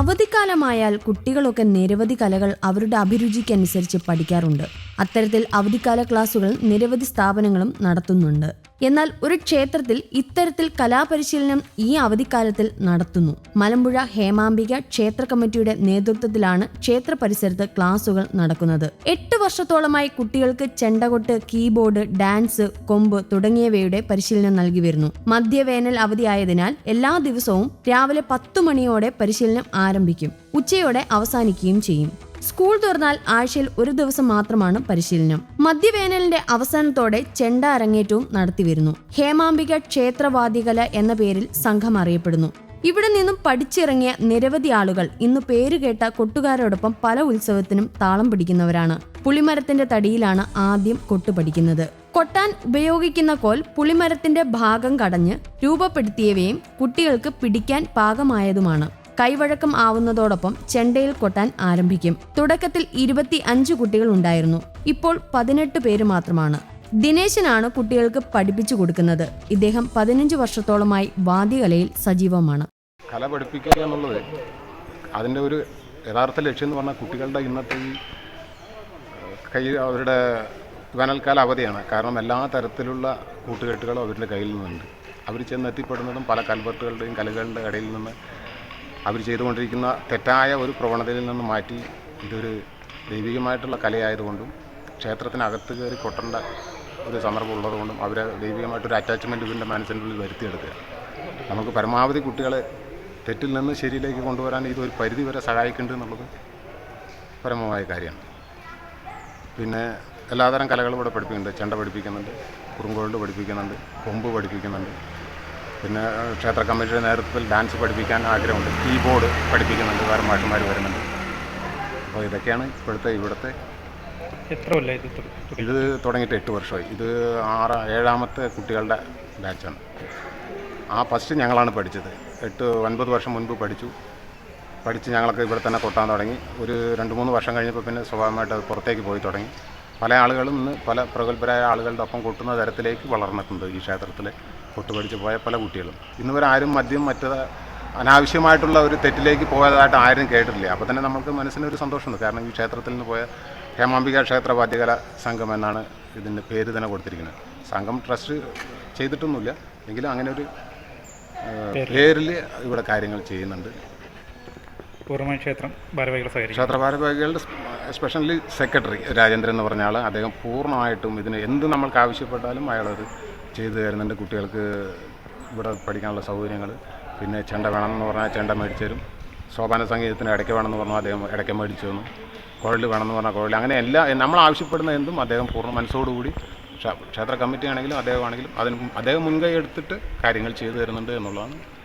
അവധിക്കാലമായാൽ കുട്ടികളൊക്കെ നിരവധി കലകൾ അവരുടെ അഭിരുചിക്കനുസരിച്ച് പഠിക്കാറുണ്ട്. അത്തരത്തിൽ അവധിക്കാല ക്ലാസുകൾ നിരവധി സ്ഥാപനങ്ങളും നടത്തുന്നുണ്ട്. എന്നാൽ ഒരു ക്ഷേത്രത്തിൽ ഇത്തരത്തിൽ കലാപരിശീലനം ഈ അവധിക്കാലത്തിൽ നടത്തുന്നു. മലമ്പുഴ ഹേമാംബിക ക്ഷേത്ര കമ്മിറ്റിയുടെ നേതൃത്വത്തിലാണ് ക്ഷേത്ര പരിസരത്ത് ക്ലാസുകൾ നടക്കുന്നത്. എട്ട് വർഷത്തോളമായി കുട്ടികൾക്ക് ചെണ്ടകൊട്ട് കീബോർഡ് ഡാൻസ് കൊമ്പ് തുടങ്ങിയവയുടെ പരിശീലനം നൽകി വരുന്നു. മധ്യവേനൽ അവധിയായതിനാൽ എല്ലാ ദിവസവും രാവിലെ പത്തു മണിയോടെ പരിശീലനം ആരംഭിക്കും. ഉച്ചയോടെ അവസാനിക്കുകയും ചെയ്യും. സ്കൂൾ തുറന്നാൽ ആഴ്ചയിൽ ഒരു ദിവസം മാത്രമാണ് പരിശീലനം. മധ്യവേനലിന്റെ അവസാനത്തോടെ ചെണ്ട അരങ്ങേറ്റവും നടത്തിവരുന്നു ഹേമാംബിക ക്ഷേത്രവാദികല എന്ന പേരിൽ സംഘം അറിയപ്പെടുന്നു. ഇവിടെ നിന്നും പഠിച്ചിറങ്ങിയ നിരവധി ആളുകൾ ഇന്ന് പേരുകേട്ട കൊട്ടുകാരോടൊപ്പം പല ഉത്സവത്തിനും താളം പിടിക്കുന്നവരാണ്. പുളിമരത്തിന്റെ തടിയിലാണ് ആദ്യം കൊട്ടു പഠിക്കുന്നത് കൊട്ടാൻ ഉപയോഗിക്കുന്ന കോൽ പുളിമരത്തിന്റെ ഭാഗം കടഞ്ഞ് രൂപപ്പെടുത്തിയവയും കുട്ടികൾക്ക് പിടിക്കാൻ പാകമായതുമാണ്. കൈവഴക്കം ആവുന്നതോടൊപ്പം ചെണ്ടയിൽ കൊട്ടാൻ ആരംഭിക്കും. തുടക്കത്തിൽ ഇരുപത്തി അഞ്ച് കുട്ടികൾ ഉണ്ടായിരുന്നു. ഇപ്പോൾ പതിനെട്ട് പേര് മാത്രമാണ്. ദിനേശനാണ് കുട്ടികൾക്ക് പഠിപ്പിച്ചു കൊടുക്കുന്നത്. ഇദ്ദേഹം പതിനഞ്ച് വർഷത്തോളമായി വാദ്യകലയിൽ സജീവമാണ്. കല പഠിപ്പിക്കുക എന്നുള്ളത് അതിന്റെ ഒരു യഥാർത്ഥ ലക്ഷ്യം എന്ന് പറഞ്ഞാൽ കുട്ടികളുടെ ഇന്നത്തെ ഈ കൈ അവരുടെ വേനൽക്കാല അവധിയാണ്. കാരണം എല്ലാ തരത്തിലുള്ള കൂട്ടുകെട്ടുകളും അവരുടെ കയ്യിൽ നിന്നുണ്ട്. അവർ ചെന്നെത്തിപ്പെടുന്നതും പല കൽവർട്ടുകളുടെയും കലകളുടെ ഇടയിൽ നിന്ന് അവർ ചെയ്തുകൊണ്ടിരിക്കുന്ന തെറ്റായ ഒരു പ്രവണതയിൽ നിന്ന് മാറ്റി ഇതൊരു ദൈവികമായിട്ടുള്ള കലയായതുകൊണ്ടും ക്ഷേത്രത്തിനകത്ത് കയറി കൊട്ടേണ്ട ഒരു സന്ദർഭം ഉള്ളതുകൊണ്ടും അവരെ ദൈവികമായിട്ടൊരു അറ്റാച്ച്മെന്റ് ഇതിന്റെ മനസ്സിന്റെ ഉള്ളിൽ വരുത്തിയെടുക്കുക. നമുക്ക് പരമാവധി കുട്ടികളെ തെറ്റിൽ നിന്ന് ശരിയിലേക്ക് കൊണ്ടുവരാൻ ഇതൊരു പരിധി വരെ സഹായിക്കുന്നുണ്ട് എന്നുള്ളത് പരമമായ കാര്യമാണ്. പിന്നെ എല്ലാതരം കലകളും ഇവിടെ പഠിപ്പിക്കുന്നുണ്ട്. ചെണ്ട പഠിപ്പിക്കുന്നുണ്ട് കുറുങ്കോളിൽ പഠിപ്പിക്കുന്നുണ്ട് കൊമ്പ് പഠിപ്പിക്കുന്നുണ്ട്. പിന്നെ ക്ഷേത്ര കമ്മിറ്റിയുടെ നേതൃത്വത്തിൽ ഡാൻസ് പഠിപ്പിക്കാൻ ആഗ്രഹമുണ്ട്. കീബോർഡ് പഠിപ്പിക്കുന്നുണ്ട്. വേറെ മാഷന്മാർ വരുന്നുണ്ട്. അപ്പോൾ ഇതൊക്കെയാണ് ഇപ്പോഴത്തെ ഇവിടുത്തെ എത്ര കൊല്ലം ഇത് ഇത് തുടങ്ങിയിട്ട് എട്ട് വർഷമായി. ഇത് ആറ് ഏഴാമത്തെ കുട്ടികളുടെ ബാച്ചാണ്. ആ ഫസ്റ്റ് ഞങ്ങളാണ് പഠിച്ചത്. എട്ട് ഒൻപത് വർഷം മുൻപ് പഠിച്ചു. പഠിച്ച് ഞങ്ങളൊക്കെ ഇവിടെ തന്നെ കൊട്ടാൻ തുടങ്ങി. ഒരു രണ്ട് മൂന്ന് വർഷം കഴിഞ്ഞപ്പോൾ പിന്നെ സ്വാഭാവികമായിട്ട് അത് പുറത്തേക്ക് പോയി തുടങ്ങി. പല ആളുകളും ഇന്ന് പല പ്രഗത്ഭരായ ആളുകളുടെ ഒപ്പം കൊട്ടുന്ന തരത്തിലേക്ക് വളർന്നിട്ടുണ്ട് ഈ ക്ഷേത്രത്തിൽ കൊട്ട് പഠിച്ച് പോയ പല കുട്ടികളും. ഇന്ന് വരെ ആരും മദ്യം മറ്റ് അനാവശ്യമായിട്ടുള്ള ഒരു തെറ്റിലേക്ക് പോയതായിട്ട് ആരും കേട്ടിട്ടില്ല. അപ്പോൾ തന്നെ നമുക്ക് മനസ്സിനൊരു സന്തോഷമുണ്ട്. കാരണം ഈ ക്ഷേത്രത്തിൽ നിന്ന് പോയ ഹേമാംബിക ക്ഷേത്ര വാദ്യകല സംഘം എന്നാണ് ഇതിന്റെ പേര് തന്നെ കൊടുത്തിരിക്കുന്നത്. സംഘം ട്രസ്റ്റ് ചെയ്തിട്ടൊന്നുമില്ല. എങ്കിലും അങ്ങനെ ഒരു പേരിൽ ഇവിടെ കാര്യങ്ങൾ ചെയ്യുന്നുണ്ട്. പൂർണമായ ക്ഷേത്രം ഭാരവാഹികൾ സഹകരിക്കും. ക്ഷേത്ര ഭാരവാഹികളുടെ എസ്പെഷ്യലി സെക്രട്ടറി രാജേന്ദ്രൻ എന്ന് പറഞ്ഞ ആൾ അദ്ദേഹം പൂർണമായിട്ടും ഇതിന് എന്ത് നമ്മൾക്ക് ആവശ്യപ്പെട്ടാലും അയാളത് ചെയ്തു തരുന്നുണ്ട്. കുട്ടികൾക്ക് ഇവിടെ പഠിക്കാനുള്ള സൗകര്യങ്ങൾ പിന്നെ ചെണ്ട വേണമെന്ന് പറഞ്ഞാൽ ചെണ്ട മേടിച്ചു തരും. സോപാന സംഗീതത്തിന് ഇടയ്ക്ക് വേണമെന്ന് പറഞ്ഞാൽ അദ്ദേഹം ഇടയ്ക്ക് മേടിച്ചു തന്നു. കുഴൽ വേണമെന്ന് പറഞ്ഞാൽ കുഴൽ അങ്ങനെ എല്ലാ നമ്മൾ ആവശ്യപ്പെടുന്ന എന്തും അദ്ദേഹം പൂർണ മനസ്സോടുകൂടി ക്ഷ- ക്ഷേത്ര കമ്മിറ്റി ആണെങ്കിലും അദ്ദേഹമാണെങ്കിലും അതിന് അദ്ദേഹം മുൻകൈ എടുത്തിട്ട് കാര്യങ്ങൾ ചെയ്തു തരുന്നുണ്ട് എന്നുള്ളതാണ്